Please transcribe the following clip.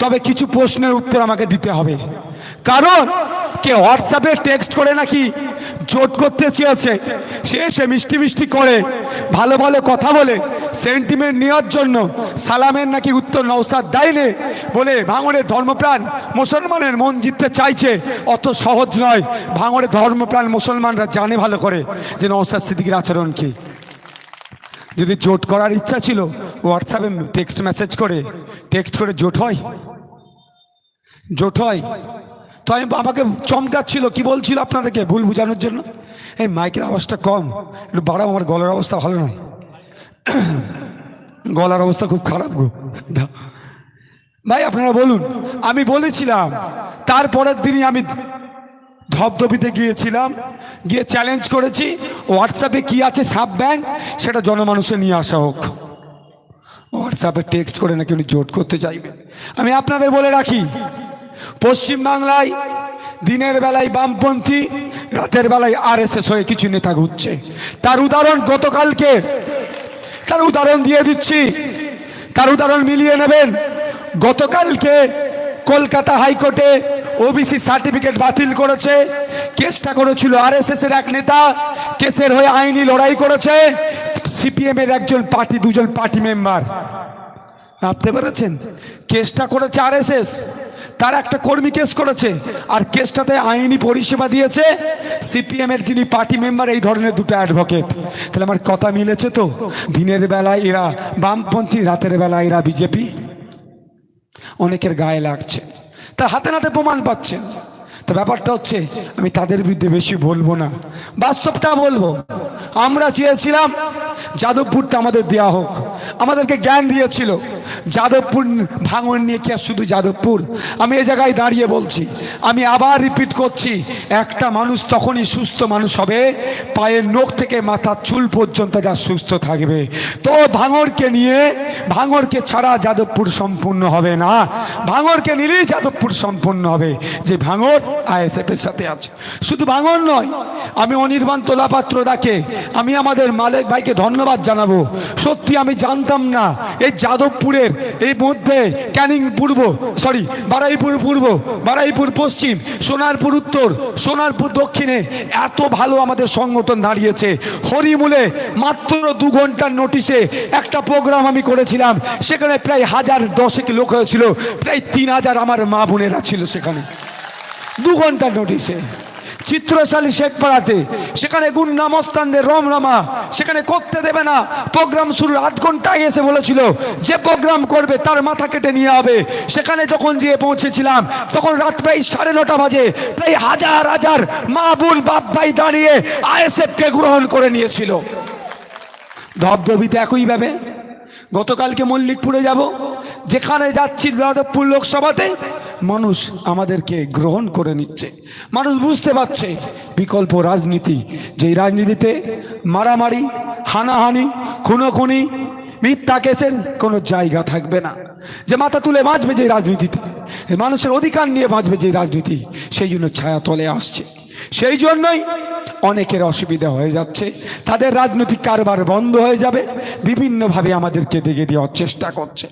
তবে কিছু প্রশ্নের উত্তর আমাকে দিতে হবে। কারণ কে হোয়াটসঅ্যাপে টেক্সট করে নাকি জোট করতে চেয়েছে, সে সে মিষ্টি মিষ্টি করে, ভালো ভালো কথা বলে সেন্টিমেন্ট নেওয়ার জন্য সালামের নাকি উত্তর নৌসাদ দেয়নি বলে ভাঙড়ের ধর্মপ্রাণ মুসলমানের মন জিততে চাইছে। অত সহজ নয়, ভাঙড়ের ধর্মপ্রাণ মুসলমানরা জানে ভালো করে যে নৌসাদ সিদ্দিকির আচরণ কি। যদি জোট করার ইচ্ছা ছিল হোয়াটসঅ্যাপে টেক্সট মেসেজ করে টেক্সট করে, জোট হয় জোট হয়। তো আমি আমাকে চমকাচ্ছিল, কি বলছিল আপনাদেরকে ভুল বোঝানোর জন্য? এই মাইকের আওয়াজটা কম, একটু বাড়াও, আমার গলার অবস্থা ভালো নয়। গলার অবস্থা খুব খারাপ গো। ভাই, আপনারা বলুন, আমি বলেছিলাম, তারপরের দিনই আমি ধবধবিতে গিয়েছিলাম, গিয়ে চ্যালেঞ্জ করেছি হোয়াটসঅ্যাপে কি আছে, সাব ব্যাংক সেটা জনমানুষে নিয়ে আসা হোক। হোয়াটসঅ্যাপে টেক্সট করে নাকি উনি জোট করতে চাইবেন? আমি আপনাদের বলে রাখি পশ্চিমবাংলায় দিনের বেলায় বামপন্থী, রাতের বেলায় আর হয়ে কিছু নেতা ঘুরছে। তার উদাহরণ গতকালকে, তার উদাহরণ দিয়ে দিচ্ছি। তার উদাহরণ মিলিয়ে নেবেন, গতকালকে কলকাতা হাইকোর্টে ওবিসি সার্টিফিকেট বাতিল করেছে। কেসটা করেছিল আরএসএস এর এক নেতা, কেসের হয়ে আইনি লড়াই করেছে। সিপিএম এর একজন পার্টি, দুজন পার্টি মেম্বার। ভাবতে পেরেছেন? কেসটা করেছে আরএসএস। তার একটা কর্মী কেস করেছে। আর কেসটাতে আইনি পরিষেবা দিয়েছে সিপিএম এর যিনি পার্টি মেম্বার, এই ধরনের দুটো অ্যাডভোকেট। তাহলে আমার কথা মিলেছে তো? দিনের বেলায় এরা বামপন্থী, রাতের বেলা এরা বিজেপি। অনেকের গায়ে লাগছে। তার হাতে নাতে প্রমাণ পাচ্ছেন তো ব্যাপারটা হচ্ছে, আমি তাদের বিরুদ্ধে বেশি বলব না। বাস্তবটা বলব। আমরা চেয়েছিলাম, যাদবপুরটা আমাদের দেয়া হোক। আমাদেরকে জ্ঞান দিয়েছিল। যাদবপুর ভাঙন নিয়ে কি আর শুধু যাদবপুর? আমি এ জায়গায় দাঁড়িয়ে বলছি, আমি আবার রিপিট করছি, একটা মানুষ তখনই সুস্থ মানুষ হবে, পায়ের নখ থেকে মাথার চুল পর্যন্ত যা সুস্থ থাকবে। তো ভাঙরকে নিয়ে ভাঙরকে ছাড়া যাদবপুর সম্পূর্ণ হবে না। ভাঙরকে নিলেই যাদবপুর সম্পূর্ণ হবে। যে ভাঙর আইএসএফ এর সাথে আছে। শুধু ভাঙর নয়, আমি অনির্বাণ তোলাপাত্র দাকে, আমি আমাদের মালিক ভাইকে ধন্যবাদ জানাব। সত্যি আমি জানতাম না। এই যাদবপুরের এই মধ্যে ক্যানিং পূর্ব সরি বারাইপুর পূর্ব, বারাইপুর পশ্চিম, সোনারপুর উত্তর, সোনারপুর দক্ষিণে এত ভালো আমাদের সংগঠন দাঁড়িয়েছে। হরিমূলে মাত্র দু ঘণ্টার নোটিশে একটা প্রোগ্রাম আমি করেছিলাম, সেখানে প্রায় হাজার দশেক লোক হয়েছিল, প্রায় তিন হাজার আমার মা বোনেরা ছিল সেখানে। দু ঘণ্টার নোটিশে চিত্রশালী শেখপাড়াতে সেখানে গুন্না মস্তানদের রমরমা, সেখানে করতে দেবে না। প্রোগ্রাম শুরুর আধ ঘণ্টা আগে এসে বলেছিল, যে প্রোগ্রাম করবে তার মাথা কেটে নিয়ে হবে সেখানে যখন যেয়ে পৌঁছেছিলাম, তখন রাত প্রায় সাড়ে নটা বাজে, প্রায় হাজার হাজার মা বোন, বাপ ভাই দাঁড়িয়ে আইএসএফকে গ্রহণ করে নিয়েছিল। ধবধবিতে একইভাবে গতকালকে মল্লিকপুরে যাব, যেখানে যাচ্ছি, যাদবপুর লোকসভাতে মানুষ আমাদেরকে গ্রহণ করে নিচ্ছে। মানুষ বুঝতে পারছে বিকল্প রাজনীতি। যেই রাজনীতিতে মারামারি, হানাহানি, খুনোখুনি, মিথ্যা কেসের কোনো জায়গা থাকবে না। যে মাথা তুলে বাঁচবে যে রাজনীতিতে মানুষের অধিকার নিয়ে বাঁচবে যে রাজনীতি, সেই জন্য ছায়া তলে আসছে। সেই জন্যই অনেকের অসুবিধা হয়ে যাচ্ছে। তাদের রাজনৈতিক কারবার বন্ধ হয়ে যাবে। বিভিন্নভাবে আমাদেরকে দেখে দেওয়ার চেষ্টা করছে।